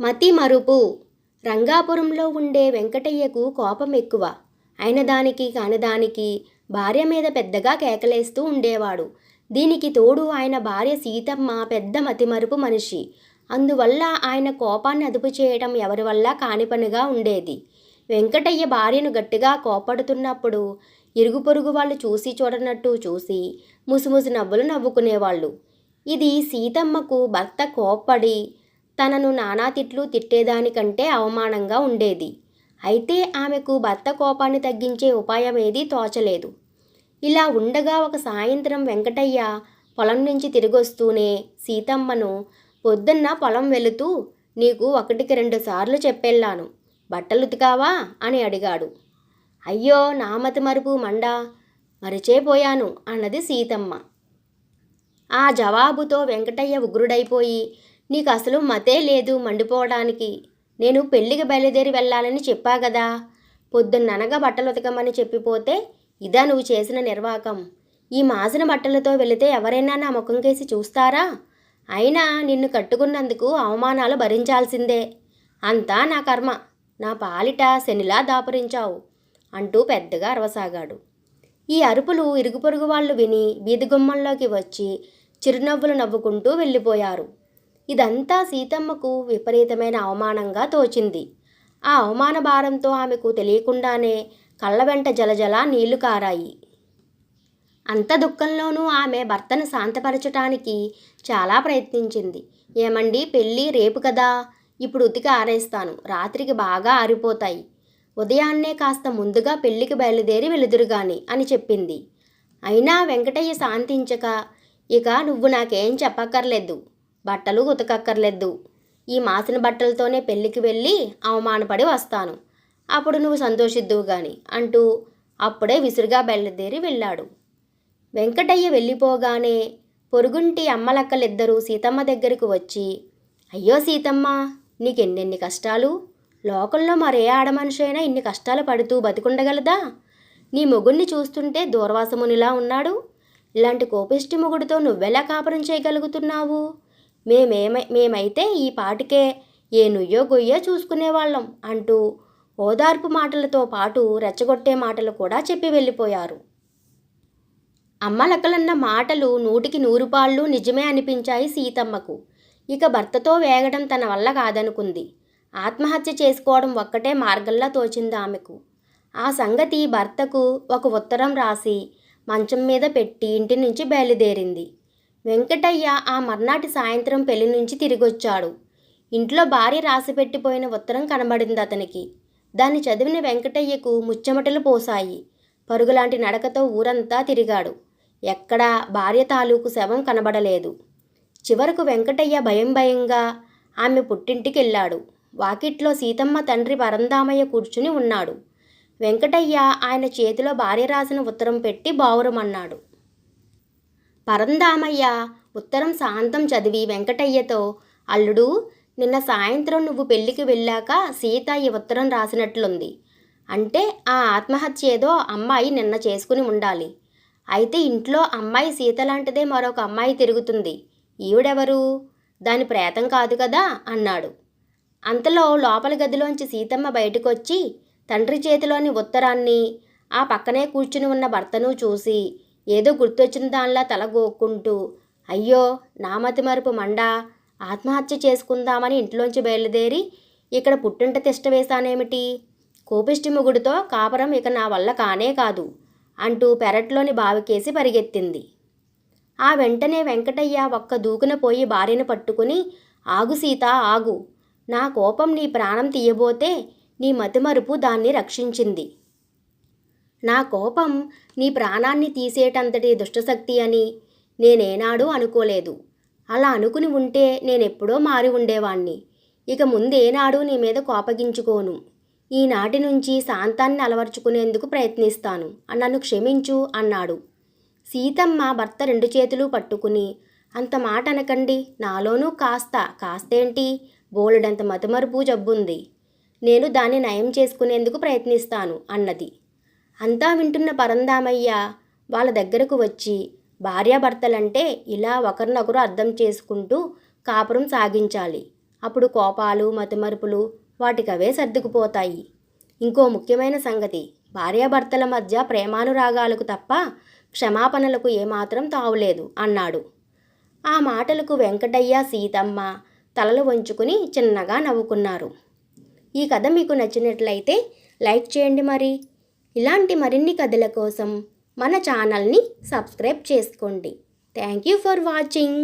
మతి మరుపు. రంగాపురంలో ఉండే వెంకటయ్యకు కోపం ఎక్కువ. అయిన దానికి కానిదానికి భార్య మీద పెద్దగా కేకలేస్తూ ఉండేవాడు. దీనికి తోడు ఆయన భార్య సీతమ్మ పెద్ద మతిమరుపు మనిషి. అందువల్ల ఆయన కోపాన్ని అదుపు చేయడం ఎవరి వల్ల కాని పనిగా ఉండేది. వెంకటయ్య భార్యను గట్టిగా కోపడుతున్నప్పుడు ఇరుగు పొరుగు వాళ్ళు చూసి చూడనట్టు చూసి ముసుముసు నవ్వులు నవ్వుకునేవాళ్ళు. ఇది సీతమ్మకు భర్త కోప్పడి తనను నానా తిట్లు తిట్టేదానికంటే అవమానంగా ఉండేది. అయితే ఆమెకు భర్త కోపాన్ని తగ్గించే ఉపాయం ఏదీ తోచలేదు. ఇలా ఉండగా ఒక సాయంత్రం వెంకటయ్య పొలం నుంచి తిరిగొస్తూనే సీతమ్మను పొద్దున్న పొలం వెళుతూ నీకు ఒకటికి రెండు సార్లు చెప్పెళ్ళాను. బట్టలు ఉతికావా? అని అడిగాడు. అయ్యో నామతి మరుపు మండా? మరిచేపోయాను అన్నది సీతమ్మ. ఆ జవాబుతో వెంకటయ్య ఉగ్రుడైపోయి నీకు అసలు మతే లేదు మండిపోవడానికి. నేను పెళ్ళికి బయలుదేరి వెళ్ళాలని చెప్పా కదా పొద్దున్ననగా బట్టలు ఉతకమని చెప్పిపోతే ఇదా నువ్వు చేసిన నిర్వాకం. ఈ మాసిన బట్టలతో వెళితే ఎవరైనా నా ముఖం కేసి చూస్తారా? అయినా నిన్ను కట్టుకున్నందుకు అవమానాలు భరించాల్సిందే. అంతా నా కర్మ. నా పాలిట శనిలా దాపురించావు అంటూ పెద్దగా అరవసాగాడు. ఈ అరుపులు ఇరుగు పొరుగు వాళ్ళు విని బీదిగుమ్మంలోకి వచ్చి చిరునవ్వులు నవ్వుకుంటూ వెళ్ళిపోయారు. ఇదంతా సీతమ్మకు విపరీతమైన అవమానంగా తోచింది. ఆ అవమాన భారంతో ఆమెకు తెలియకుండానే కళ్ళ వెంట జలజల నీళ్ళు కారాయి. అంత దుఃఖంలోనూ ఆమె భర్తను శాంతపరచటానికి చాలా ప్రయత్నించింది. ఏమండి పెళ్ళి రేపు కదా? ఇప్పుడు ఉతికి ఆరేస్తాను. రాత్రికి బాగా ఆరిపోతాయి. ఉదయాన్నే కాస్త ముందుగా పెళ్ళికి బయలుదేరి వెలుదురుగాని అని చెప్పింది. అయినా వెంకటయ్య శాంతించక ఇక నువ్వు నాకేం చెప్పక్కర్లేదు. బట్టలు ఉతకక్కర్లేదు. ఈ మాసిన బట్టలతోనే పెళ్ళికి వెళ్ళి అవమానపడి వస్తాను. అప్పుడు నువ్వు సంతోషిద్దువు గాని అంటూ అప్పుడే విసురుగా బయలుదేరి వెళ్ళాడు. వెంకటయ్య వెళ్ళిపోగానే పొరుగుంటి అమ్మలక్కలిద్దరూ సీతమ్మ దగ్గరకు వచ్చి అయ్యో సీతమ్మ నీకెన్నెన్ని కష్టాలు? లోకంలో మరే ఆడమనిషి అయినా ఇన్ని కష్టాలు పడుతూ బతికుండగలదా? నీ మొగుణ్ణి చూస్తుంటే దూర్వాసమునిలా ఉన్నాడు. ఇలాంటి కోపిష్టి మొగుడితో నువ్వెలా కాపురం చేయగలుగుతున్నావు? మేమేమై మేమైతే ఈ పాటికే ఏ నుయ్యో గొయ్యో చూసుకునేవాళ్ళం అంటూ ఓదార్పు మాటలతో పాటు రెచ్చగొట్టే మాటలు కూడా చెప్పి వెళ్ళిపోయారు. అమ్మలకలన్న మాటలు నూటికి నూరు పాళ్ళు నిజమే అనిపించాయి సీతమ్మకు. ఇక భర్తతో వేగడం తన వల్ల కాదనుకుంది. ఆత్మహత్య చేసుకోవడం ఒక్కటే మార్గంలా తోచింది ఆమెకు. ఆ సంగతి భర్తకు ఒక ఉత్తరం రాసి మంచం మీద పెట్టి ఇంటి నుంచి బయలుదేరింది. వెంకటయ్య ఆ మర్నాటి సాయంత్రం పెళ్ళి నుంచి తిరిగొచ్చాడు. ఇంట్లో భార్య రాసిపెట్టిపోయిన ఉత్తరం కనబడింది అతనికి. దాన్ని చదివిన వెంకటయ్యకు ముచ్చమటలు పోసాయి పరుగులాంటి నడకతో ఊరంతా తిరిగాడు. ఎక్కడా భార్య తాలూకు శవం కనబడలేదు. చివరకు వెంకటయ్య భయం భయంగా ఆమె పుట్టింటికి వెళ్ళాడు వాకిట్లో సీతమ్మ తండ్రి పరందామయ్య కూర్చుని ఉన్నాడు. వెంకటయ్య ఆయన చేతిలో భార్య రాసిన ఉత్తరం పెట్టి బావురమన్నాడు. పరందామయ్య ఉత్తరం శాంతం చదివి వెంకటయ్యతో అల్లుడు నిన్న సాయంత్రం నువ్వు పెళ్ళికి వెళ్ళాక సీత ఈ ఉత్తరం రాసినట్లుంది. అంటే ఆ ఆత్మహత్య ఏదో అమ్మాయి నిన్న చేసుకుని ఉండాలి. అయితే ఇంట్లో అమ్మాయి సీత లాంటిదే మరొక అమ్మాయి తిరుగుతుంది. ఈవిడెవరు? దాని ప్రేతం కాదు కదా అన్నాడు. అంతలో లోపల గదిలోంచి సీతమ్మ బయటకొచ్చి తండ్రి చేతిలోని ఉత్తరాన్ని ఆ పక్కనే కూర్చుని ఉన్న భర్తను చూసి ఏదో గుర్తొచ్చిన దానిలా తల గోక్కుంటూ అయ్యో నామతి మరుపు మండా? ఆత్మహత్య చేసుకుందామని ఇంట్లోంచి బయలుదేరి ఇక్కడ పుట్టింట తిష్ట వేశానేమిటి? కోపిష్టి ముగుడితో కాపురం ఇక నా వల్ల కానే కాదు అంటూ పెరట్లోని బావికేసి పరిగెత్తింది. ఆ వెంటనే వెంకటయ్య ఒక్క దూకున పోయి భార్యను పట్టుకుని ఆగు సీత ఆగు. నా కోపం నీ ప్రాణం తీయబోతే నీ మతిమరుపు దాన్ని రక్షించింది. నా కోపం నీ ప్రాణాన్ని తీసేటంతటి దుష్టశక్తి అని నేనేనాడూ అనుకోలేదు. అలా అనుకుని ఉంటే నేనెప్పుడో మారి ఉండేవాణ్ణి. ఇక ముందేనాడు నీ మీద కోపగించుకోను. ఈనాటి నుంచి శాంతాన్ని అలవర్చుకునేందుకు ప్రయత్నిస్తాను. నన్ను క్షమించు అన్నాడు. సీతమ్మ భర్త రెండు చేతులు పట్టుకుని అంత మాట అనకండి నాలోనూ కాస్త కాస్తేంటి? బోలెడంత మతిమరుపు జబ్బుంది. నేను దాన్ని నయం చేసుకునేందుకు ప్రయత్నిస్తాను అన్నది. అంతా వింటున్న పరందామయ్య వాళ్ళ దగ్గరకు వచ్చి భార్యాభర్తలంటే ఇలా ఒకరినొకరు అర్థం చేసుకుంటూ కాపురం సాగించాలి. అప్పుడు కోపాలు మతిమరుపులు వాటికవే సర్దుకుపోతాయి. ఇంకో ముఖ్యమైన సంగతి భార్యాభర్తల మధ్య ప్రేమానురాగాలకు తప్ప క్షమాపణలకు ఏమాత్రం తావులేదు అన్నాడు. ఆ మాటలకు వెంకటయ్య సీతమ్మ తలలు వంచుకుని చిన్నగా నవ్వుకున్నారు. ఈ కథ మీకు నచ్చినట్లయితే లైక్ చేయండి మరి. ఇలాంటి మరిన్ని కథల కోసం మన ఛానల్ని సబ్స్క్రైబ్ చేసుకోండి. Thank you for watching.